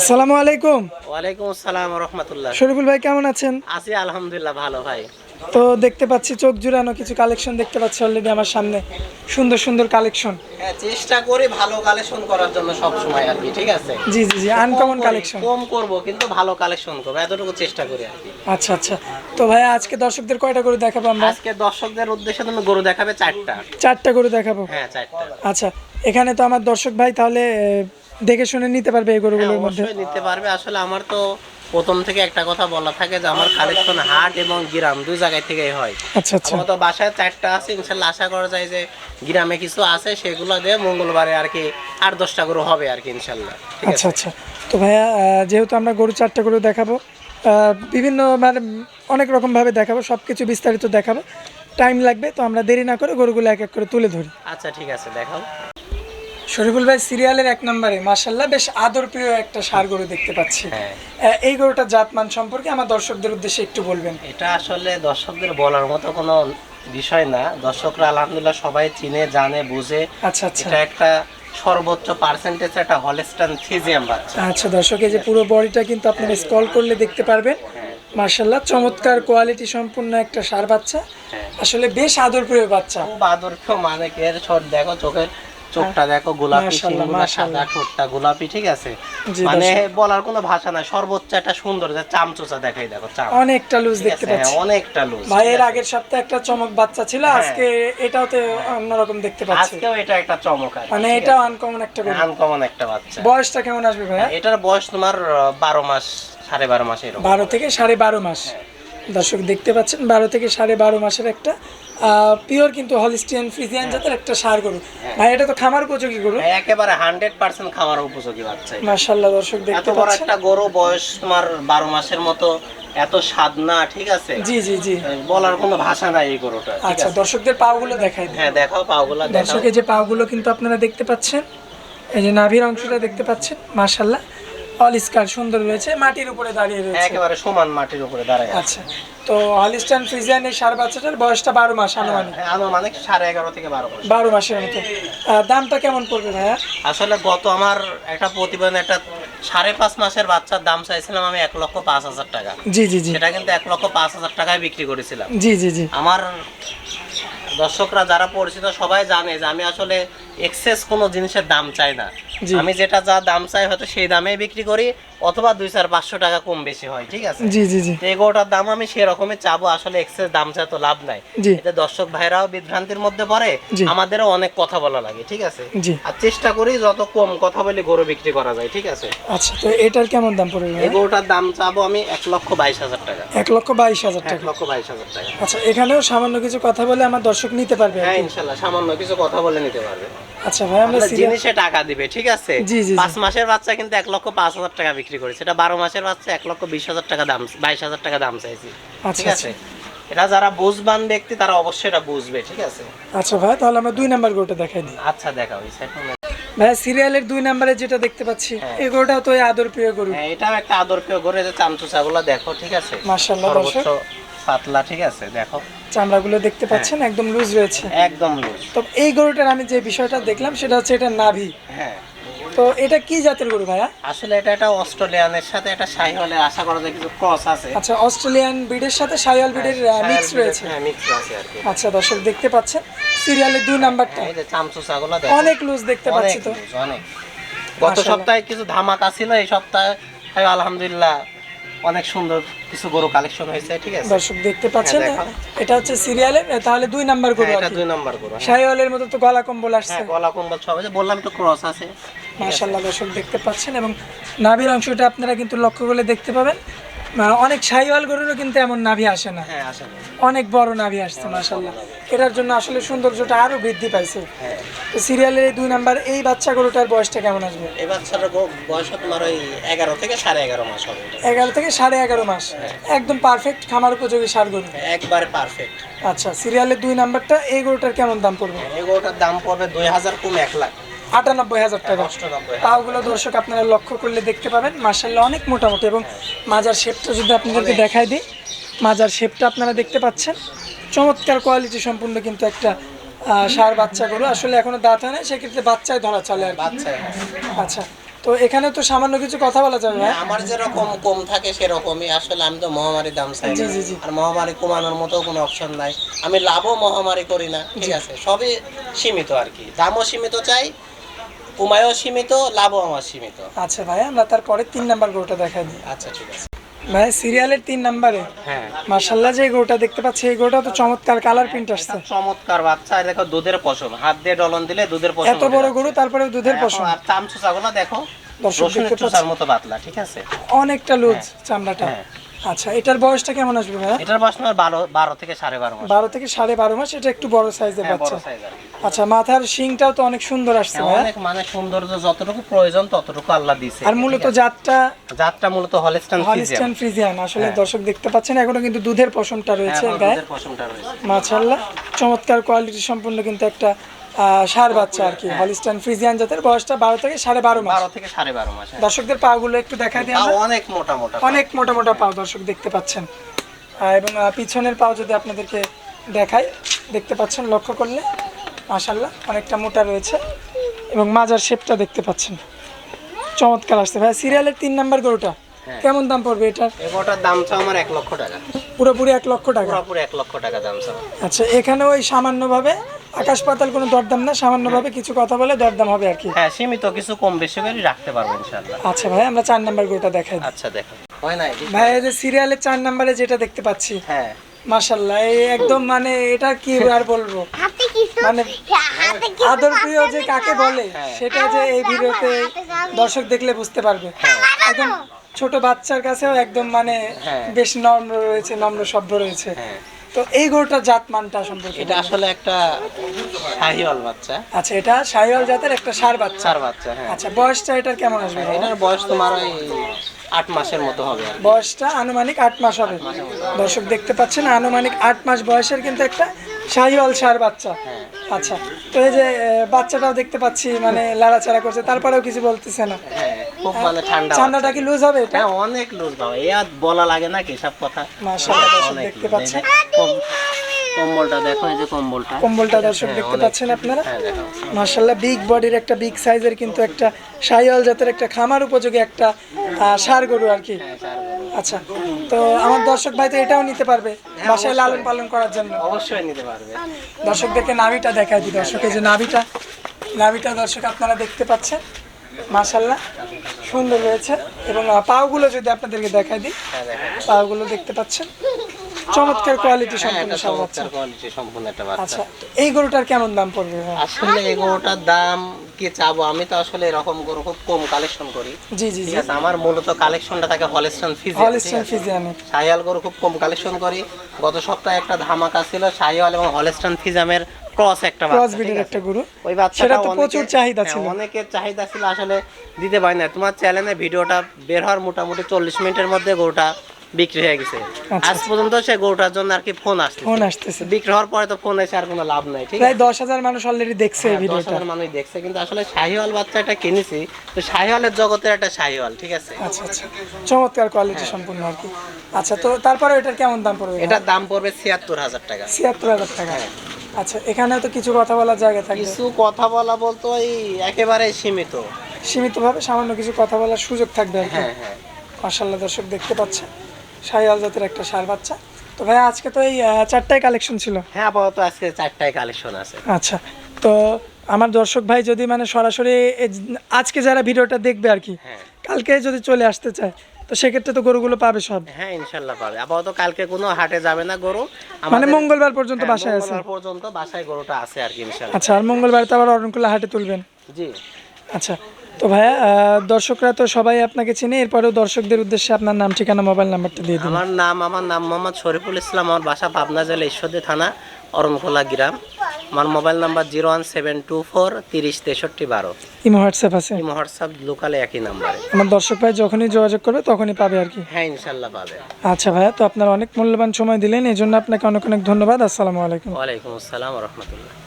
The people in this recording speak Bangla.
আসসালামু আলাইকুম। ওয়ালাইকুম আসসালাম রহমতুল্লাহ। শরীফুল ভাই কেমন আছেন? আছি আলহামদুলিল্লাহ ভালো ভাই। তো দেখতে পাচ্ছি চোখ জুড়ানো কিছু কালেকশন দেখতে পাচ্ছি অলরেডি আমার সামনে। সুন্দর সুন্দর কালেকশন। হ্যাঁ চেষ্টা করি ভালো কালেকশন করার জন্য সব সময় আর কি ঠিক আছে? জি জি জি আনকমন কালেকশন। কম করব কিন্তু ভালো কালেকশন করব এতটুকু চেষ্টা করি আর কি। আচ্ছা আচ্ছা। তো ভাই আজকে দর্শকদের কয়টা করে দেখাবো আমরা? আজকে দর্শকদের উদ্দেশ্যে তুমি গরু দেখাবে চারটা। চারটা করে দেখাবো। হ্যাঁ চারটা। আচ্ছা এখানে তো আমার দর্শক ভাই তাহলে দেখে শুনে নিতে পারবে এই হ্যাঁ, গরুগুলোর মধ্যে নিতে পারবে। আসলে আমার তো প্রথম থেকে একটা কথা বলা থাকে যে আমার কালেকশন হাট এবং গ্রাম দুই জায়গায় থেকেই হয়। আচ্ছা আচ্ছা। আমার তো বাসায় চারটা আছে ইনশাল্লাহ আশা করা যায় যে গ্রামে কিছু আছে সেগুলো দিয়ে মঙ্গলবারে আর কি আট দশটা গরু হবে আর কি ইনশাল্লাহ। আচ্ছা আচ্ছা। তো ভাইয়া যেহেতু আমরা গরু চারটা গরু দেখাবো বিভিন্ন মানে অনেক রকম ভাবে দেখাবো সব কিছু বিস্তারিত দেখাবো। টাইম লাগবে তো আমরা দেরি না করে গরুগুলো এক এক করে তুলে ধরি। আচ্ছা ঠিক আছে দেখাও। শরীফুল ভাই সিরিয়ালের এক নম্বরে। মার্শাল্লাহ বেশ আদর প্রিয় একটা সার গরু দেখতে পাচ্ছি। হ্যাঁ। এই গরুটার জাতমান সম্পর্কে আমার দর্শকদের উদ্দেশ্যে একটু বলবেন। এটা আসলে দর্শকদের বলার মতো কোনো বিষয় না। দর্শকরা আলহামদুলিল্লাহ সবাই চিনে জানে বুঝে। আচ্ছা আচ্ছা। এটা একটা সর্বোচ্চ পার্সেন্টেজ একটা হলস্টান ফিজিয়াম বাচ্চা আচ্ছা দর্শক এই যে পুরো বডিটা কিন্তু আপনারা স্ক্রল করলে দেখতে পারবেন। মার্শাল্লাহ চমৎকার কোয়ালিটি সম্পূর্ণ একটা সার বাচ্চা। হ্যাঁ। আসলে বেশ আদর প্রিয় বাচ্চা। খুব আদর্শ মানে কি এর দেখো চোখের চোখটা দেখো গোলাপি শিংগুলা সাদা ঠোঁটটা গোলাপি ঠিক আছে? মানে বলার কোনো ভাষা নাই সর্বোচ্চ একটা সুন্দর যে চামচোচা দেখাই দেখো চাম। অনেকটা লুজ দেখতে? হ্যাঁ, পাচ্ছি। অনেকটা লুজ ভাই এর আগের সপ্তাহে একটা চমক বাচ্চা ছিল হ্যাঁ। আজকে এটাও তো অন্যরকম দেখতে পাচ্ছি। আজকেও এটা একটা চমক আর মানে এটাও আনকমন একটা আনকমন একটা বাচ্চা। বয়সটা কেমন আসবে ভাইয়া এটার বয়স তোমার আহ, বারো মাস সাড়ে বারো মাস এরকম। বারো থেকে সাড়ে বারো মাস। দর্শক দেখতে পাচ্ছেন বারো থেকে সাড়ে বারো মাসের একটা পিওর কিন্তু হলিস্টিয়ান ফ্রিজিয়ান জাতের একটা সার গরু। ভাই এটা তো খামার উপযোগী গরু। একেবারে হান্ড্রেড পার্সেন্ট খামার উপযোগী বাচ্চা এটা। মার্শাল্লাহ দর্শক এত দেখতে বড় পাচ্ছেন। একটা গরু বয়স তোমার বারো মাসের মতো এত স্বাদ না ঠিক আছে? জি জি জি। বলার কোনো ভাষা নাই এই গরুটা আচ্ছা দর্শকদের পাগুলো দেখাই হ্যাঁ দেখাও পাগুলা দর্শকের যে পাগুলো কিন্তু আপনারা দেখতে পাচ্ছেন এই যে নাভির অংশটা দেখতে পাচ্ছেন মার্শাল্লাহ অল স্কার সুন্দর রয়েছে মাটির উপরে দাঁড়িয়ে রয়েছে। একেবারে সমান মাটির উপরে দাঁড়ায় আচ্ছা তো হলিস্টান ফ্রিজিয়ান এই সার বাচ্চাটার বয়সটা বারো মাস আনুমানিক। হ্যাঁ, আনুমানিক সাড়ে এগারো থেকে বারো মাস। বারো মাসের মতো দামটা কেমন পড়বে ভাইয়া? আসলে গত আমার একটা প্রতিবেদন একটা সাড়ে পাঁচ মাসের বাচ্চার দাম চাইছিলাম আমি এক লক্ষ পাঁচ হাজার টাকা। জি জি জি। সেটা কিন্তু এক লক্ষ পাঁচ হাজার টাকায় বিক্রি করেছিলাম। জি জি জি। আমার দর্শকরা যারা পরিচিত সবাই জানে যে আমি আসলে এক্সেস কোনো জিনিসের দাম চাই না। আমি যেটা যা দাম চাই হয়তো সেই দামেই বিক্রি করি অথবা দুই চার পাঁচশো টাকা কম বেশি হয় ঠিক আছে? জি জি জি। গরুটার দাম আমি সেরকমই চাবো আসলে এক্সেস দাম চাই তো লাভ নাই। এতে দর্শক ভাইরাও বিভ্রান্তির মধ্যে পড়ে আমাদেরও অনেক কথা বলা লাগে ঠিক আছে? আর চেষ্টা করি যত কম কথা বলে গরু বিক্রি করা যায় ঠিক আছে? আচ্ছা তো এটার কেমন দাম পড়বে এই ভাইয়া? দাম চাবো আমি এক লক্ষ বাইশ হাজার টাকা। এক লক্ষ বাইশ হাজার এক টাকা। লক্ষ বাইশ হাজার টাকা। আচ্ছা এখানেও সামান্য কিছু কথা বলে আমার দর্শক নিতে পারবে হ্যাঁ ইনশাল্লাহ সামান্য কিছু কথা বলে নিতে পারবে। আচ্ছা ভাই আমরা জিনিসে টাকা দিবে ঠিক আছে। পাঁচ মাসের বাচ্চা কিন্তু এক লক্ষ পাঁচ হাজার টাকা বিক্রি করেছে। এটা বারো মাসের বাচ্চা এক লক্ষ বিশ হাজার টাকা দাম বাইশ হাজার টাকা দাম চাইছি। আচ্ছা, ঠিক আছে? এটা যারা বুঝবান ব্যক্তি তারা অবশ্যই এটা বুঝবে ঠিক আছে? আচ্ছা ভাই তাহলে আমরা দুই নাম্বার গরুটা দেখাই দিই। আচ্ছা দেখা ওই সাইড ভাই সিরিয়ালের দুই নাম্বারে যেটা দেখতে পাচ্ছি হ্যাঁ। এই গরুটাও তো আদর প্রিয় গরু। হ্যাঁ এটাও একটা আদর পেয়ে করে যে চামচুচাগুলো দেখো ঠিক আছে? মাশাআল্লাহ, পাতলা ঠিক আছে? দেখো। চামড়াগুলো দেখতে পাচ্ছেন একদম লুজ রয়েছে। একদম লুজ। তো এই গরুটার আমি যে বিষয়টা দেখলাম সেটা হচ্ছে এটা নাভি। হ্যাঁ। তো এটা কি জাতের গরু ভাইয়া? আসলে এটা একটা অস্ট্রেলিয়ানের সাথে একটা শাহিওয়ালের আশা করা যায় কিছু ক্রস আছে। আচ্ছা অস্ট্রেলিয়ান ব্রিডের সাথে সাইয়াল ব্রিডের মিক্স রয়েছে। হ্যাঁ মিক্স আছে আর কি। আচ্ছা দর্শক দেখতে পাচ্ছেন সিরিয়ালের দুই নাম্বারটা। এই যে চামচুচাগুলো দেখো। অনেক লুজ দেখতে পাচ্ছি তো। অনেক। গত সপ্তাহে কিছু ধামাকা ছিল এই সপ্তাহে হ্যাঁ, আলহামদুলিল্লাহ অনেক সুন্দর কিছু গরু কালেকশন হয়েছে ঠিক আছে? দর্শক দেখতে পাচ্ছেন হ্যাঁ, এটা হচ্ছে সিরিয়ালে তাহলে দুই নাম্বার গরু হ্যাঁ, এটা দুই নাম্বার গরু শাইওয়ালের মতো তো গলা কম্বল আসছে। হ্যাঁ গলা কম্বল সব আছে বললাম তো ক্রস আছে। মাশাআল্লাহ দর্শক দেখতে পাচ্ছেন এবং নাভির অংশটা আপনারা কিন্তু লক্ষ্য করলে দেখতে পাবেন। অনেক সাইওয়াল গরুরও কিন্তু এমন নাভি আসে না। হ্যাঁ অনেক বড় নাভি আসছে মাশাল্লাহ এটার জন্য আসলে সৌন্দর্যটা আরও বৃদ্ধি পাইছে। হ্যাঁ। সিরিয়ালের এই দুই নাম্বার এই বাচ্চা গরুটার বয়সটা কেমন আসবে? এই বাচ্চাটার বয়স তোমার ওই এগারো থেকে সাড়ে এগারো মাস হবে। এগারো থেকে সাড়ে এগারো মাস। একদম পারফেক্ট খামার উপযোগী সার গরু। একবারে পারফেক্ট আচ্ছা সিরিয়ালের দুই নাম্বারটা এই গরুটার কেমন দাম পড়বে? এই গরুটার দাম পড়বে দুই হাজার কম এক লাখ। আটানব্বই হাজার টাকা। পাগুলো দর্শক আপনারা লক্ষ্য করলে দেখতে পাবেন। মার্শাল্লাহ অনেক মোটামুটি এবং মাজার শেপটা যদি আপনাদেরকে দেখাই দিই মাজার শেপটা আপনারা দেখতে পাচ্ছেন। চমৎকার কোয়ালিটি সম্পূর্ণ কিন্তু একটা সার বাচ্চা গরু আসলে এখনও দাঁত হয় না সেক্ষেত্রে বাচ্চায় ধরা চলে আর আচ্ছা তো এখানে তো সামান্য কিছু কথা বলা যাবে ভাই? আমার যেরকম কম থাকে সেরকমই। আসলে আমি তো মহামারী দাম চাই। আর মহামারী কমানোর মতো কোনো অপশন নাই। আমি লাভও মহামারী করি না ঠিক আছে? সবই সীমিত আর কি। দামও সীমিত চাই কমায়ও সীমিত লাভও আমার সীমিত। আচ্ছা ভাই আমরা তারপরে তিন নাম্বার গরুটা দেখাই দিই। আচ্ছা ঠিক আছে। ভাই সিরিয়ালের তিন নাম্বারে। হ্যাঁ। মার্শাল্লাহ যে গরুটা দেখতে পাচ্ছি এই গরুটা তো চমৎকার কালার প্রিন্ট আসছে। চমৎকার বাচ্চা দেখো দুধের পশম। হাত দিয়ে ডলন দিলে দুধের পশম এত বড় গরু তারপরে দুধের পশম। আর চাম চুচাগুলো দেখো দর্শক দেখতে মতো পাতলা ঠিক আছে? অনেকটা লুজ চামড়াটা। হ্যাঁ। আচ্ছা এটার বয়সটা কেমন আসবে ভাইয়া? এটার বয়স তোমার বারো বারো থেকে সাড়ে বারো মাস। বারো থেকে সাড়ে বারো মাস এটা একটু বড় সাইজের হ্যাঁ, বাচ্চা। আচ্ছা মাথার শিংটাও তো অনেক সুন্দর আসছে হ্যাঁ, অনেক মানে সৌন্দর্য যতটুকু প্রয়োজন ততটুকু আল্লাহ দিছে আর মূলত জাতটা? জাতটা মূলত হলস্টান হলিস্টান ফ্রিজিয়ান আসলে হ্যাঁ। দর্শক দেখতে পাচ্ছেন এখনও কিন্তু দুধের পশমটা রয়েছে গায়ে। মাশাআল্লাহ চমৎকার কোয়ালিটি সম্পূর্ণ কিন্তু একটা ষাঁড় বাচ্চা আর কি হলিস্টান ফ্রিজিয়ান জাতের বয়সটা বারো থেকে সাড়ে বারো মাস। বারো থেকে সাড়ে বারো মাস হ্যাঁ। দর্শকদের পাগুলো একটু তাও আমরা। অনেক মোটা মোটা অনেক মোটা মোটা পাও দর্শক দেখতে পাচ্ছেন। এবং পিছনের পাও যদি আপনাদেরকে দেখাই দেখতে পাচ্ছেন লক্ষ্য করলে মাশাল্লাহ অনেকটা মোটা রয়েছে। এবং মাজার শেপটা দেখতে পাচ্ছেন। চমৎকার আসছে। ভাই সিরিয়ালের তিন নাম্বার গরুটা। কেমন দাম পড়বে এটার? এগোটার দাম চাও আমার এক লক্ষ টাকা। পুরোপুরি এক লক্ষ টাকা? পুরোপুরি এক লক্ষ টাকা দাম চাও আচ্ছা এখানে ওই সামান্যভাবে আকাশ পাতাল কোনো দরদাম না সামান্যভাবে কিছু কথা বলে দরদাম হবে আর কি। হ্যাঁ সীমিত কিছু কম বেশি করে রাখতে পারব ইনশাল্লাহ আচ্ছা ভাই আমরা চার নাম্বার গরুটা দেখাই আচ্ছা দেখো। হয় না এটি? ভাই এই যে সিরিয়ালের চার নাম্বারে যেটা দেখতে পাচ্ছি হ্যাঁ। মাশাল্লাহ এই একদম মানে এটা কি আর বলব? মানে হাতে আদর প্রিয় যে কাকে বলে হ্যাঁ। সেটা যে এই ভিডিওতে দর্শক দেখলে বুঝতে পারবে। একদম ছোট বাচ্চার কাছেও একদম মানে হ্যাঁ। বেশ নম্র রয়েছে নম্র সভ্য রয়েছে। হ্যাঁ। তো এই গরুটার জাত মানটা সম্পর্কে এটা আসলে একটা শাহিওয়াল বাচ্চা। আচ্ছা এটা সাইওয়াল জাতের একটা সার বাচ্চা। চার বাচ্চা হ্যাঁ। আচ্ছা বয়সটা এটার কেমন আসবে ভাইয়া? এটার বয়স তোমার ওই আট মাসের মতো হবে আর বয়সটা আনুমানিক আট মাস হবে। দর্শক দেখতে পাচ্ছেন আনুমানিক আট মাস বয়সের কিন্তু একটা শাহিওয়াল সার বাচ্চা। হ্যাঁ। আচ্ছা তো এই যে বাচ্চাটাও দেখতে পাচ্ছি মানে লাড়াচাড়া করছে তারপরেও কিছু বলতেছে না। হ্যাঁ খুব মানে ঠান্ডা চান্দাটা কি লুজ হবে এটা? হ্যাঁ অনেক লুজ বাবা এ আর বলা লাগে না কি সব কথা। মাশাআল্লাহ দেখতে পাচ্ছেন। কম্বলটা দেখো এই যে কম্বলটা। কম্বলটা দর্শক দেখতে পাচ্ছেন আপনারা? মাশাআল্লাহ বিগ বডির একটা বিগ সাইজের কিন্তু একটা শাহিওয়াল জাতের একটা খামার উপযোগী একটা সার গরু আর কি। আচ্ছা তো আমার দর্শক ভাই তো এটাও নিতে পারবে বাসায় লালন পালন করার জন্য। অবশ্যই নিতে পারবে। দর্শকদেরকে নাভিটা দেখাই দিই দর্শক এই যে নাভিটা নাভিটা দর্শক আপনারা দেখতে পাচ্ছেন মাশাল্লাহ সুন্দর রয়েছে এবং পাওগুলো যদি আপনাদেরকে দেখাই দিই পাওগুলো দেখো পাগুলো দেখতে পাচ্ছেন। চমৎকার কোয়ালিটি হ্যাঁ সম্পূর্ণ চমৎকার কোয়ালিটি সম্পূর্ণ একটা বাচ্চা। আচ্ছা এই গরুটার কেমন দাম পড়বে আসলে এই গরুটার দাম কি চাবো? আমি তো আসলে এরকম গরু খুব কম কালেকশন করি। জি জি ঠিক জি আছে আমার মূলত কালেকশনটা থাকে হলেস্টন ফিজ হলিস্টান ফিজিয়ানে শাহিয়াল গরু খুব কম কালেকশন করি। গত সপ্তাহে একটা ধামাকা ছিল শাহিয়াল এবং হলেস্টন ফিজামের ক্রস একটা ক্রস ব্রিডের একটা গরু। ওই বাচ্চাটা সেটা তো প্রচুর চাহিদা হ্যাঁ, ছিল। অনেকের চাহিদা ছিল আসলে দিতে পারি না। তোমার চ্যানেলে ভিডিওটা বের হওয়ার মোটামুটি চল্লিশ মিনিটের মধ্যে গরুটা বিক্রি হয়ে গেছে। আচ্ছা, আজ পর্যন্ত সে গরুটার জন্য আর কি ফোন আসছে ফোন আসতেছে। বিক্রি হওয়ার পরে তো ফোন এসে আর কোনো লাভ নাই ঠিক প্রায় আছে? দশ হাজার মানুষ অলরেডি দেখছে এই হ্যাঁ, ভিডিওটা। হাজার মানুষ দেখছে কিন্তু আসলে শাহিওয়াল বাচ্চাটা কিনেছি তো শাহিওয়ালের জগতের একটা শাহিওয়াল ঠিক আছে? আচ্ছা আচ্ছা। চমৎকার কোয়ালিটি সম্পূর্ণ আর কি। আচ্ছা তো তারপরে এটার কেমন দাম পড়বে? এটার দাম পড়বে ছিয়াত্তর হাজার টাকা। ছিয়াত্তর হাজার টাকা। আচ্ছা এখানেও তো কিছু কথা বলার জায়গা থাকবে কিছু কথা বলা বলতো ওই একেবারে সীমিত। সীমিতভাবে সামান্য কিছু কথা বলার সুযোগ থাকবে আর কি। হ্যাঁ হ্যাঁ। মার্শাল্লাহ দর্শক দেখতে পাচ্ছেন। শাহিয়াল জাতের একটা সার বাচ্চা। তো ভাই আজকে তো এই চারটায় কালেকশন ছিল। হ্যাঁ আপাতত আজকে চারটায় কালেকশন আছে। আচ্ছা তো আমার দর্শক ভাই যদি মানে সরাসরি আজকে যারা ভিডিওটা দেখবে আর কি হ্যাঁ। কালকে যদি চলে আসতে চায় তো সেক্ষেত্রে তো গরুগুলো পাবে সব। হ্যাঁ ইনশাল্লাহ পাবে। আপাতত কালকে কোনো হাটে যাবে না গরু। মানে মঙ্গলবার পর্যন্ত হ্যাঁ, বাসায় আছে। মঙ্গলবার পর্যন্ত বাসায় গরুটা আছে আর কি ইনশাল্লাহ। আচ্ছা আর মঙ্গলবার তো আবার অরণকুলা হাটে তুলবেন? জি। আচ্ছা তো ভাইয়া দর্শকরা তো সবাই আপনাকে চিনে এরপরেও দর্শকদের উদ্দেশ্যে আপনার নাম ঠিকানা মোবাইল নাম্বারটা দিয়ে দিন। আমার নাম আমার নাম মোহাম্মদ শরীফুল ইসলাম আমার বাসা পাবনা জেলা ঈশ্বরদী থানা অরণখোলা গ্রাম। আমার mobile number zero one seven two four তিরিশ তেষট্টি বারো। ইমো হোয়াটসঅ্যাপ আছে? এই হোয়াটসঅ্যাপ লোকালে একই নাম্বারে। আমার দর্শক ভাই যখনই যোগাযোগ করবে তখনই পাবে আর কি। হ্যাঁ ইনশাল্লাহ পাবে। আচ্ছা ভাইয়া তো আপনার অনেক মূল্যবান সময় দিলেন এই জন্য আপনাকে অনেক অনেক ধন্যবাদ। আসসালামু আলাইকুম। ওয়ালাইকুম আসসালাম রহমতুল্লাহ।